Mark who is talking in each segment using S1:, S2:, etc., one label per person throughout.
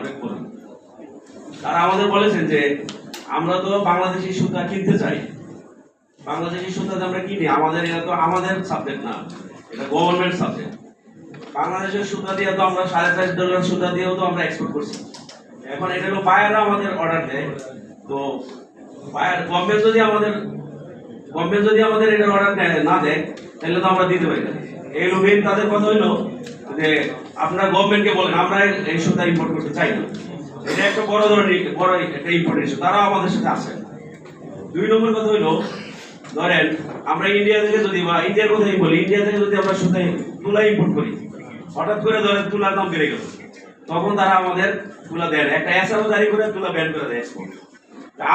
S1: অনেক তারা আমাদের বলেছেন যে, আমরা তো বাংলাদেশি সুতা কিনতে চাই। বাংলাদেশি সুতা আমরা কিনি, আমাদের এটা তো আমাদের সাবজেক্ট না। এটা গভর্নমেন্ট সাবজেক্ট বাংলাদেশের সুতা দিয়ে তো আমরা সাড়ে ডলার সুতা দিয়েও তো আমরা এক্সপোর্ট করছি। এখন এটা আমাদের অর্ডার দেয়। তো বায়ার গভর্নমেন্ট যদি আমাদের গভর্নমেন্ট যদি আমাদের এটার অর্ডার না দেয়, তাহলে তো আমরা দিতে পারি না। এই হলো তাদের কথা হইল যে আপনারা গভর্নমেন্টকে বলেন, আমরা এই সুতা ইম্পোর্ট করতে চাই না। এটা একটা বড় ধরনের, বড় একটা ইম্পোর্ট ইস্যু তারাও আমাদের সাথে আছে দুই নম্বর কথা হইল, ধরেন, আমরা ইন্ডিয়া থেকে যদি বা ইন্ডিয়ার কথাই বলি ইন্ডিয়া থেকে যদি আমরা সুতা তুলা ইম্পোর্ট করি, হঠাৎ করে ধরেন তুলার দাম বেড়ে গেল। তখন তারা আমাদের তুলা দেয় না। একটা এসআরও জারি করে তুলা ব্যান করে দেয়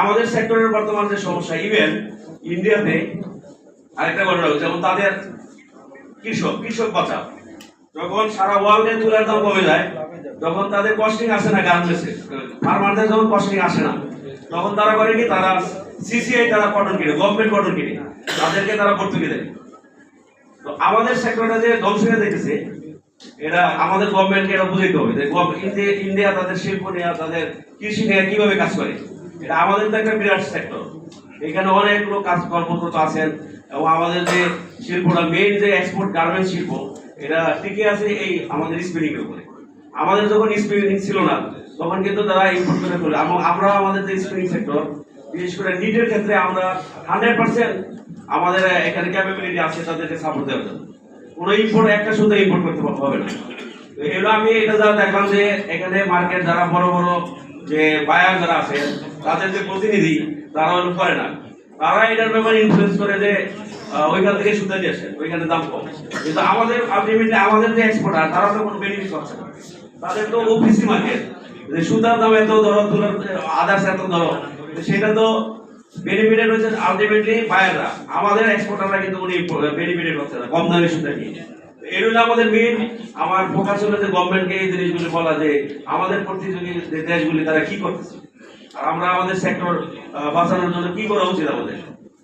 S1: আমাদের সেক্টরের বর্তমান যে সমস্যা ইভেন ইন্ডিয়াতে আরেকটা ঘটনা যেমন তাদের কৃষক কৃষক বাঁচাও। যখন সারা ওয়ার্ল্ডে তুলার দাম কমে যায়, যখন তাদের কস্টিং আসে না গার্মেন্টসে ফার্মারদের যখন কস্টিং আসে না, তখন তারা করে কি, তারা সিসিআই তারা কটন কিনে গভর্নমেন্ট কটন কিনে, তাদেরকে তারা ভর্তুকি দেয়। তো আমাদের সেক্টরটা যে ধ্বংস দেখেছে এটা আমাদের গভর্নমেন্টকে এটা বুঝাইতে হবে যে ইন্ডিয়া তাদের শিল্প নিয়ে, তাদের কৃষি নিয়ে কীভাবে কাজ করে। এটা আমাদের তো একটা বিরাট সেক্টর এখানে অনেক লোক কাজ কর্মরত আছেন এবং আমাদের যে শিল্পটা মেইন যে এক্সপোর্ট গার্মেন্টস শিল্প এটা টিকে আছে এই আমাদের স্পিনিং এর উপরে। আমাদের যখন স্পিনিং ছিল না, তখন কিন্তু তারা ইম্পোর্ট করে তোলে আমরা আমাদের যে স্পিনিং সেক্টর বিশেষ করে নিটের ক্ষেত্রে আমরা হান্ড্রেড পার্সেন্ট আমাদের এখানে ক্যাপাবিলিটি আছে তাদেরকে সাপোর্ট দেওয়ার জন্য। কোনো ইম্পোর্ট একটা শুধু ইম্পোর্ট করতে হবে না। এগুলো আমি এটা যা দেখলাম যে এখানে মার্কেট যারা বড় বড় যে বায়ার যারা আছে, তাদের যে প্রতিনিধি, তারা করে না। তারা এটার ব্যাপারে ইনফ্লুয়েন্স করে যে ওইখান থেকে সুতা নিয়ে আসেন, ওইখানে দাম কম। কিন্তু আমাদের আলটিমেটলি আমাদের যে এক্সপোর্টার তারা তো কোনো বেনিফিট পাচ্ছে না। তাদের তো মার্কেট যে সুতার দাম এত, ধরো তুলার আদার্স এত, ধরো সেটা তো বেনিফিটেড হচ্ছে আলটিমেটলি বায়াররা আমাদের এক্সপোর্টাররা কিন্তু উনি বেনিফিটেড হচ্ছে না, কম দামে সুতা নিয়ে। এর হলো আমাদের মেন আমার ফোকাস হলো যে গভর্নমেন্টকে এই জিনিসগুলি বলা যে আমাদের প্রতিযোগী দেশগুলি, তারা কি করতেছে? আর আমরা আমাদের সেক্টর বাঁচানোর জন্য কি করা উচিত আমাদের?